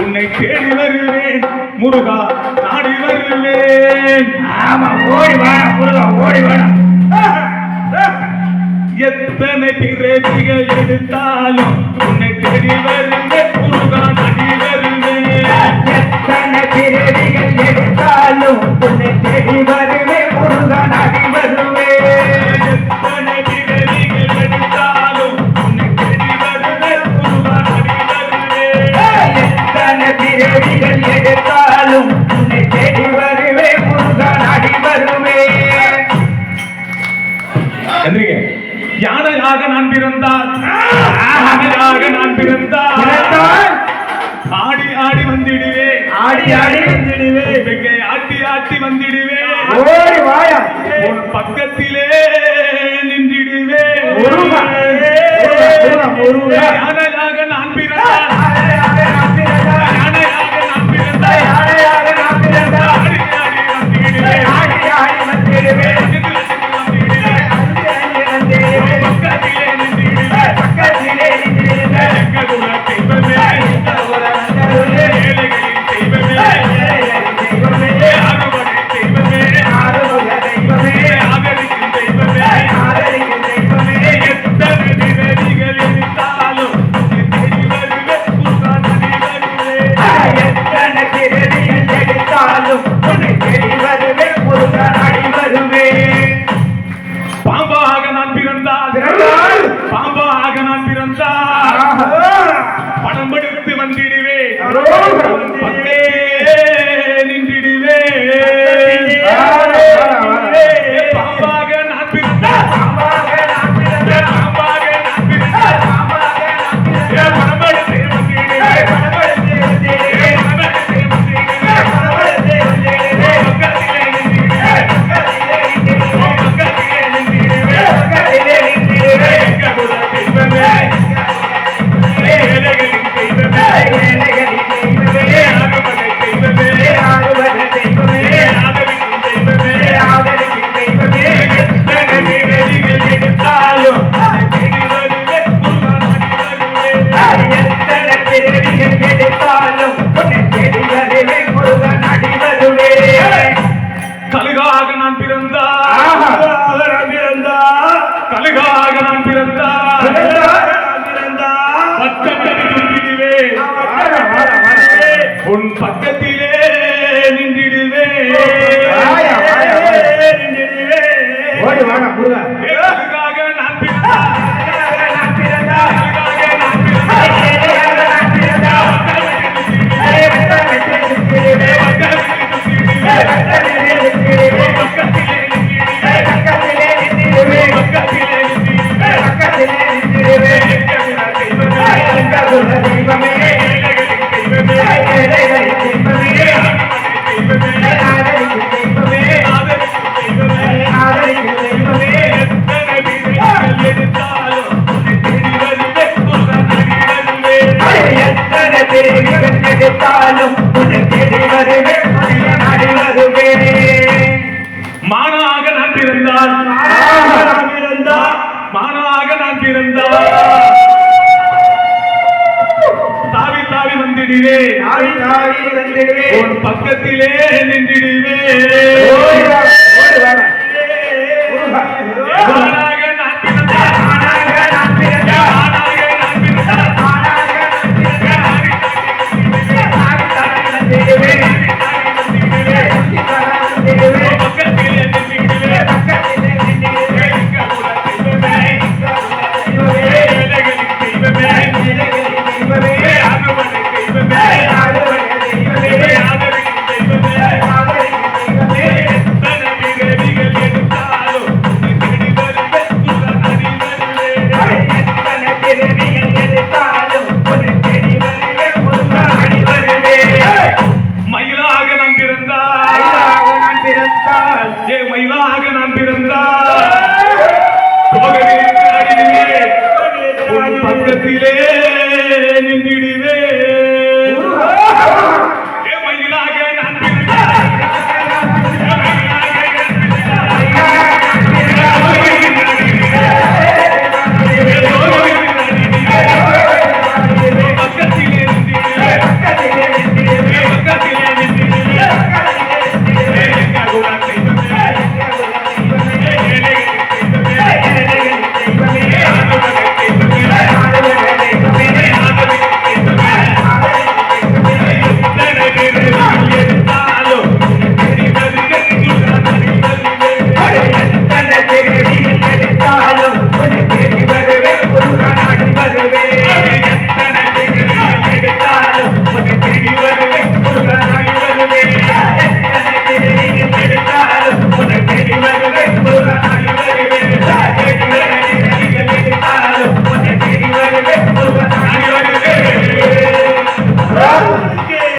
உன்னை தேடி வருவேன் முருகா நாடி வருவேன். ஆமா ஓடி வாடா முருகா ஓடி வாடா எத்தனை பிறப்பிகள் எடுத்தாலும் உன்னை தேடி வெடிகள் எடுத்தாலும் உன்னை தேடி வருவே முருகா நாடி வருவே எந்திரிங்க யானையாக நான் பிறந்தால் யானையாக நான் பிறந்தால்? ஆடி ஆடி வந்திடுவே. ஆடி ஆடி வந்திடுவே. வெங்கை ஆட்டி ஆட்டி வந்திடுவே. ஓடி வாயா. உன் பக்கத்திலே நின்றிடுவே. ஒரு யானை Bỏ vô 不对 உன் பக்கத்திலே நின்றுடுவேன். দিলে